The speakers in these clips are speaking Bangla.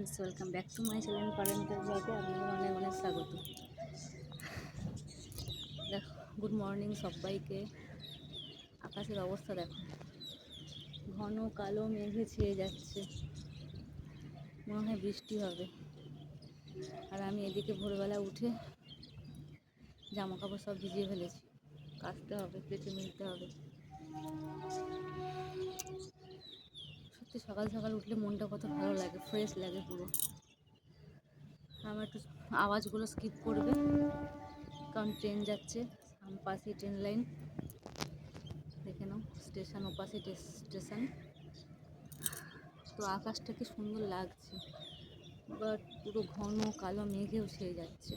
Friends, welcome back to my channel parental ব্লগে আপনাদের অনেক অনেক স্বাগত। দেখো, গুড মর্নিং সবাইকে। আকাশের অবস্থা দেখো। ঘন কালো মেঘে ছেয়ে যাচ্ছে। মনে হয় বৃষ্টি হবে। আর আমি এদিকে ভোরবেলা উঠে জামা কাপড় সব ভিজিয়ে ফেলেছি। কাচতে হবে কেচে মিলতে হবে। সত্যি সকাল সকাল উঠলে মনটা কত ভালো লাগে ফ্রেশ লাগে পুরো। আমার একটু আওয়াজগুলো স্কিপ করবে, কারণ ট্রেন যাচ্ছে পাশে ট্রেন লাইন দেখে নাও স্টেশন ওপাশে স্টেশন তো আকাশটা কি সুন্দর লাগছে বাট পুরো ঘন কালো মেঘেও ছেয়ে যাচ্ছে।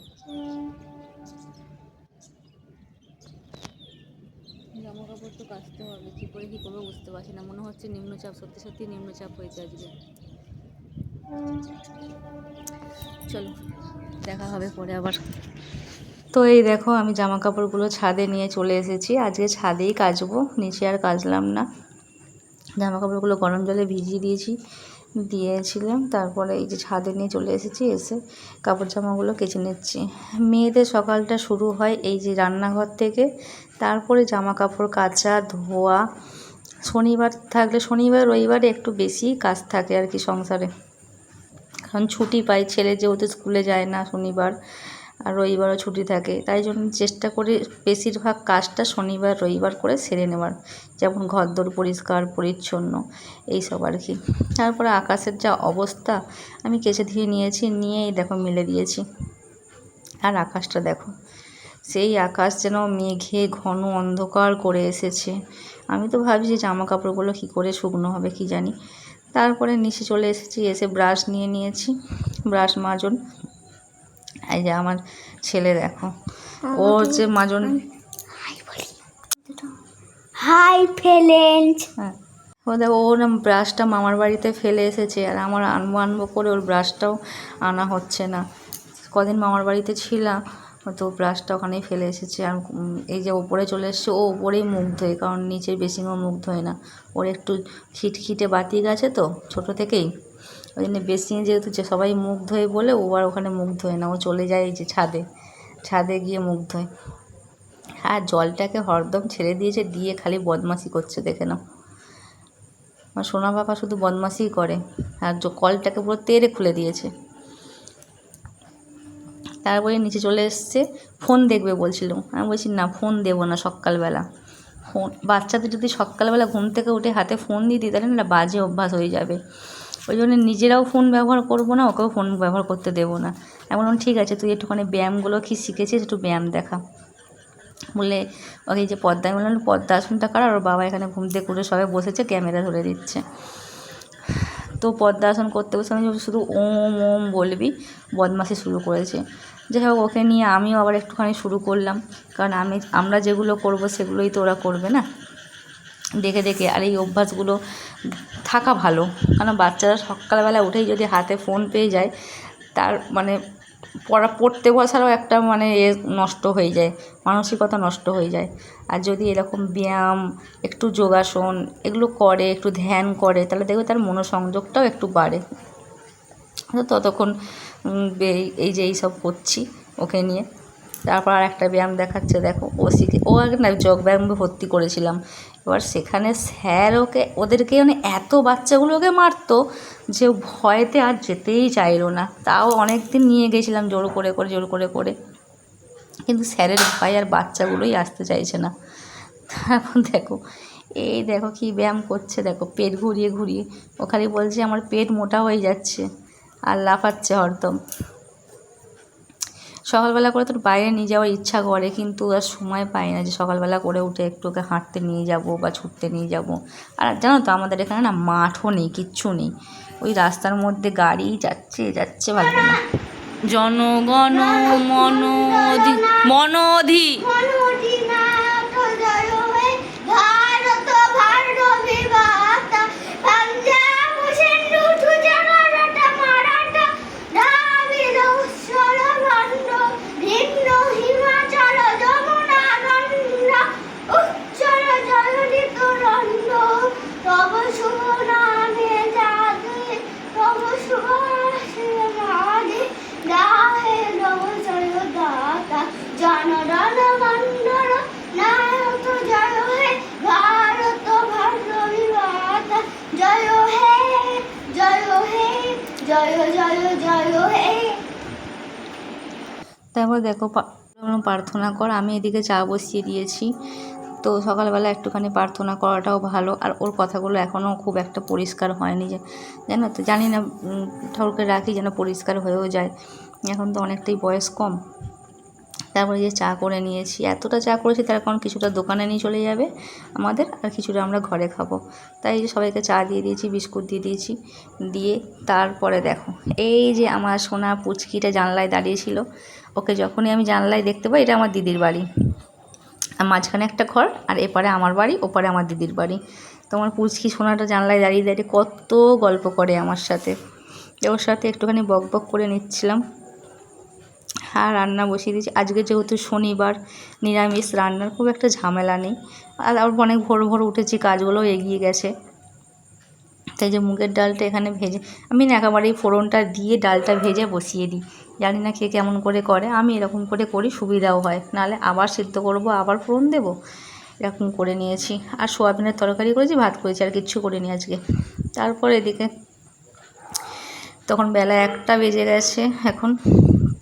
জামা কাপড় তো কাচতে হবে, কী করে কী করব বুঝতে পারছি না। মনে হচ্ছে নিম্নচাপ, সত্যি সত্যি নিম্নচাপ হয়েছে আজকে। চলো, দেখা হবে পরে আবার। তো এই দেখো, আমি জামা কাপড়গুলো ছাদে নিয়ে চলে এসেছি। আজকে ছাদেই কাচবো, নিচে আর কাচলাম না। জামা কাপড়গুলো গরম জলে ভিজিয়ে দিয়েছি। দিয়েছিলাম। তারপরে এই যে ছাদে নিয়ে চলে এসেছি, এসে কাপড় জামাগুলো কেচে নিচ্ছি। মেয়েদের সকালটা শুরু হয় এই যে রান্নাঘর থেকে। তারপরে জামা কাপড় কাচা, ধোয়া। শনিবার থাকলে শনিবার, রবিবারে একটু বেশি কাজ থাকে আর কি সংসারে। কারণ ছুটি পাই, ছেলে যেহেতু স্কুলে যায় না শনিবার। আর রবিবারও ছুটি থাকে। তাই জন্য চেষ্টা করি বেশিরভাগ কাজটা শনিবার, রবিবার করে সেরে নেওয়ার। যেমন ঘরদোর পরিষ্কার, পরিচ্ছন্ন, এইসব আর কি। তারপরে আকাশের যা অবস্থা, আমি কেচে ধুয়ে নিয়েছি, নিয়েই দেখো মিলে দিয়েছি। আর আকাশটা দেখো, সেই আকাশ যেন মেঘে ঘন অন্ধকার করে এসেছে। আমি তো ভাবছি জামা কাপড়গুলো কী করে শুকনো হবে কি জানি। তারপরে নিচে চলে এসেছি, এসে ব্রাশ নিয়ে নিয়েছি। ব্রাশ মাজন। এই যে আমার ছেলে দেখো। ও যে মাজন হাই ফ্রেন্ডস। হ্যাঁ। ও দেখো ওর ব্রাশটা মামার বাড়িতে ফেলে এসেছে আর আমার আনব আনব করে ওর ব্রাশটাও আনা হচ্ছে না। কদিন মামার বাড়িতে ছিলাম। তো ব্রাশটা ওখানেই ফেলে এসেছে। আর এই যে ওপরে চলে এসছে, ও ওপরেই মুখ ধোয় কারণ নিচের বেসিনও মুখ ধোয় না। ওর একটু খিটখিটে বাতি গেছে তো, ছোট থেকেই। ওই জন্য বেসিনে যেহেতু যে সবাই মুখ ধোয় বলে, ও আর ওখানে মুখ ধোয় না। ও চলে যায় এই যে ছাদে ছাদে গিয়ে মুখ ধোয় আর জলটাকে হরদম ছেড়ে দিয়েছে, দিয়ে খালি বদমাশি করছে, দেখে নাও। আমার সোনা বাবা শুধু বদমাশিই করে, আর কলটাকে পুরো তেড়ে খুলে দিয়েছে। তারপরে নিচে চলে এসছে ফোন দেখবে বলছিল। আমি বলছি না ফোন দেবো না সকালবেলা। ফোন বাচ্চাদের যদি সকালবেলা ঘুম থেকে উঠে হাতে ফোন দিয়ে দিই তাহলে না বাজে অভ্যাস হয়ে যাবে। ওই জন্য নিজেরাও ফোন ব্যবহার করব না ওকেও ফোন ব্যবহার করতে দেবো না। এমন বললাম, ঠিক আছে তুই একটুখানি ব্যায়ামগুলো কি শিখেছিস একটু ব্যায়াম দেখা। বলে ওকে যে পদ্মা আমি বললাম পদ্মা আসনটা কর ওর বাবা এখানে ঘুম থেকে উঠে সবাই বসেছে ক্যামেরা ধরে দিচ্ছে। তো পদ্মাসন করতে বসে আমি শুধু ওম ওম বলবি বদমাসি শুরু করেছে। যাই হোক, ওকে নিয়ে আমিও আবার একটুখানি শুরু করলাম। কারণ আমি, আমরা যেগুলো করব সেগুলোই তো ওরা করবে না? দেখে দেখে, আর এই অভ্যাসগুলো থাকা ভালো। কারণ বাচ্চারা সকালবেলা উঠেই যদি হাতে ফোন পেয়ে যায়, তার মানে পড়া, পড়তে বসারও একটা মানে এ নষ্ট হয়ে যায়, মানসিকতা নষ্ট হয়ে যায়। আর যদি এরকম ব্যায়াম, একটু যোগাসন, এগুলো করে, একটু ধ্যান করে, তাহলে দেখবে তার মনোসংযোগটাও একটু বাড়ে। ততক্ষণ এই যে এইসব করছি, ওকে নিয়ে। তারপর আর একটা ব্যায়াম দেখাচ্ছে, দেখো। ও শিখে, ও আগে না যোগ ব্যায়ামে ভর্তি করেছিলাম। এবার সেখানে স্যার ওকে, ওদেরকে মানে এত বাচ্চাগুলোকে মারতো যে ভয়েতে আর যেতেই চাইলো না। তাও অনেক দিন নিয়ে গেছিলাম জোর করে করে, জোর করে করে। কিন্তু স্যারের ভয় আর বাচ্চাগুলোই আসতে চাইছে না। এখন দেখো, এই দেখো কি ব্যায়াম করছে, দেখো, পেট ঘুরিয়ে ঘুরিয়ে। ও খালি বলছে, আমার পেট মোটা হয়ে যাচ্ছে। আর লাফাচ্ছে হরদম। সকালবেলা করে তোর বাইরে নিয়ে যাওয়ার ইচ্ছা করে, কিন্তু আর সময় পাই না যে সকালবেলা করে উঠে একটু ওকে হাঁটতে নিয়ে যাব বা ছুটতে নিয়ে যাব। আর জানো তো আমাদের এখানে না মাঠও নেই, কিচ্ছু নেই। ওই রাস্তার মধ্যে গাড়ি যাচ্ছে যাচ্ছে ভালো না। জনগণ মনোধি মনোধি তারপর দেখো প্রার্থনা কর, আমি এদিকে চা বসিয়ে দিয়েছি। তো সকালবেলা একটুখানি প্রার্থনা করাটাও ভালো, আর ওর কথাগুলো এখনও খুব একটা পরিষ্কার হয়নি যে জানো তো, জানি না ঠাকুরকে রাখি যেন পরিষ্কার হয়েও যায়। এখন তো অনেকটাই বয়স কম। তারপরে যে চা করে নিয়েছি, এতটা চা করেছি তার কারণ কিছুটা দোকানে নিয়ে চলে যাবে আমাদের আর কিছুটা আমরা ঘরে খাব। তাই যে সবাইকে চা দিয়ে দিয়েছি, বিস্কুট দিয়ে দিয়েছি, দিয়ে তারপরে দেখো, এই যে আমার সোনা পুচকিটা জানলায় দাঁড়িয়েছিল ওকে যখনই আমি জানলায় দেখতে পাই, এটা আমার দিদির বাড়ি। আর মাঝখানে একটা ঘর, আর এপারে আমার বাড়ি, ওপারে আমার দিদির বাড়ি। তোমার পুচকি সোনাটা জানলায় দাঁড়িয়ে দাঁড়িয়ে কত গল্প করে আমার সাথে। ওর সাথে একটুখানি বক বক করে নিচ্ছিলাম। আর রান্না বসিয়ে দিয়েছি। আজকে যেহেতু শনিবার, নিরামিষ, রান্নার খুব একটা ঝামেলা নেই। আর অনেক ভোর ভোর উঠেছি, কাজগুলোও এগিয়ে গেছে। তাই যে মুগের ডালটা এখানে ভেজে, আমি না একেবারেই ফোড়নটা দিয়ে ডালটা ভেজে বসিয়ে দিই। জানি না কে কেমন করে করে, আমি এরকম করে করি, সুবিধাও হয়। নাহলে আবার সিদ্ধ করব, আবার ফোড়ন দেবো, এরকম করে নিয়েছি। আর সোয়াবিনের তরকারি করেছি, ভাত করেছি, আর কিচ্ছু করিনি আজকে। তারপর এদিকে, তখন বেলা একটা বেজে গেছে এখন।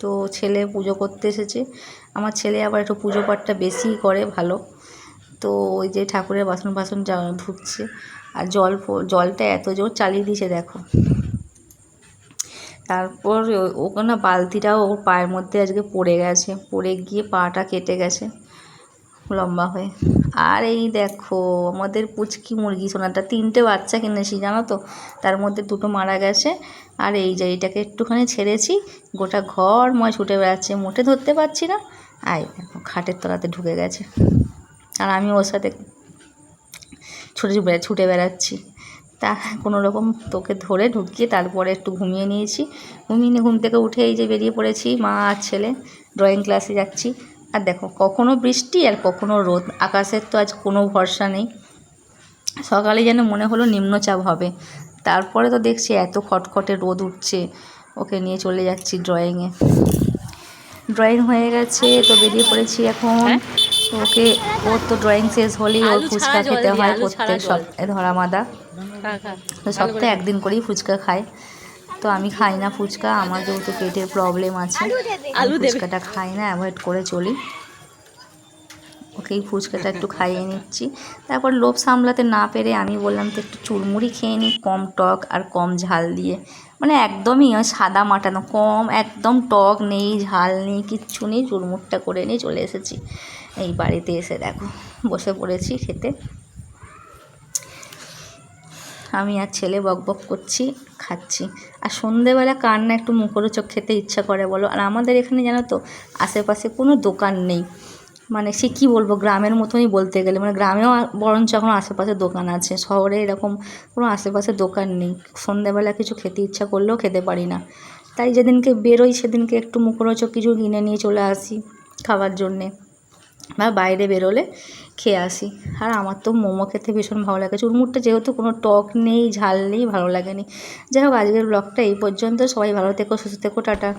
তো ছেলে পুজো করতে এসেছে। আমার ছেলে আবার একটু পুজো পাঠটা বেশিই করে, ভালো। তো ওই যে ঠাকুরের বাসন বাসন ধুচ্ছে। আর জল জলটা এত জোর চালিয়ে দিয়েছে, দেখো। তারপর ওখানে বালতিটাও ওর পায়ের মধ্যে আজকে পড়ে গেছে। পড়ে গিয়ে পাটা কেটে গেছে। লম্বা হয়ে। আর এই দেখো, আমাদের পুচকি মুরগি, সোনাটা তিনটে বাচ্চা কিনেছি, জানো তো? তার মধ্যে দুটো মারা গেছে। আর এই যে এইটাকে একটুখানি ছেড়েছি। গোটা ঘর ময় ছুটে বেড়াচ্ছে, মোটে ধরতে পারছি না। আয় দেখো, খাটের তলাতে ঢুকে গেছে। আর আমি ওর সাথে ছুটে ছুটে বেড়াচ্ছি। তা কোনো রকম তোকে ধরে ঢুকিয়ে তারপরে একটু ঘুমিয়ে নিয়েছি। ঘুমিয়ে নিয়ে ঘুম থেকে উঠে এই যে বেরিয়ে পড়েছি, মা আর ছেলে। ড্রয়িং ক্লাসে যাচ্ছি। আর দেখো কখনো বৃষ্টি আর কখনো রোদ। আকাশের তো আজ কোনো ভরসা নেই। সকালে যেন মনে হলো নিম্নচাপ হবে। তারপরে তো দেখছি এত খটখটে রোদ উঠছে। ওকে নিয়ে চলে যাচ্ছি ড্রয়িংয়ে ড্রয়িং হয়ে গেছে তো বেরিয়ে পড়েছি এখন। ওকে ওর তো ড্রয়িং শেষ হলেই ওর হ্যাঁ? ফুচকা খেতে হয় প্রত্যেক সপ্তাহে ধরা মাদা তো সপ্তাহে একদিন করেই ফুচকা খায়। তো আমি খাই না ফুচকা আমার যেহেতু পেটের প্রবলেম আছে আলু ফুচকাটা খাই না অ্যাভয়েড করে চলি। ওকেই ফুচকাটা একটু খাইয়ে নিচ্ছি। তারপর লোভ সামলাতে না পেরে আমি বললাম তো একটু চুরমুড়ি খেয়ে নিই কম টক আর কম ঝাল দিয়ে। মানে একদমই ওই সাদা মাটানো কম একদম টক নেই ঝাল নেই কিচ্ছু নেই চুরমুড়টা করে নিয়ে চলে এসেছি। এই বাড়িতে এসে দেখো বসে পড়েছি খেতে। আমি আর ছেলে বক বক করছি, খাচ্ছি। আর সন্ধেবেলা কার না একটু মুখরোচক খেতে ইচ্ছা করে বলো? আর আমাদের এখানে জানো তো, আশেপাশে কোনো দোকান নেই। মানে সে কী বলব, গ্রামের মতনই বলতে গেলে। মানে গ্রামেও বরঞ্চ এখন আশেপাশে দোকান আছে। শহরে এরকম কোনো আশেপাশে দোকান নেই। সন্ধেবেলা কিছু খেতে ইচ্ছা করলেও খেতে পারি না। তাই যেদিনকে বেরোই সেদিনকে একটু মুখরোচক কিছু কিনে নিয়ে চলে আসি খাওয়ার জন্যে। বা বাইরে বেরোলে খেয়ে আসি। আর আমার তো মোমো খেতে ভীষণ ভালো লাগে। চুরমুরটা যেহেতু কোনো টক নেই, ঝাল নেই, ভালো লাগেনি। যাই হোক, আজকের ব্লগটা এই পর্যন্ত। সবাই ভালো থেকো, সুস্থ থেকো, টাটা।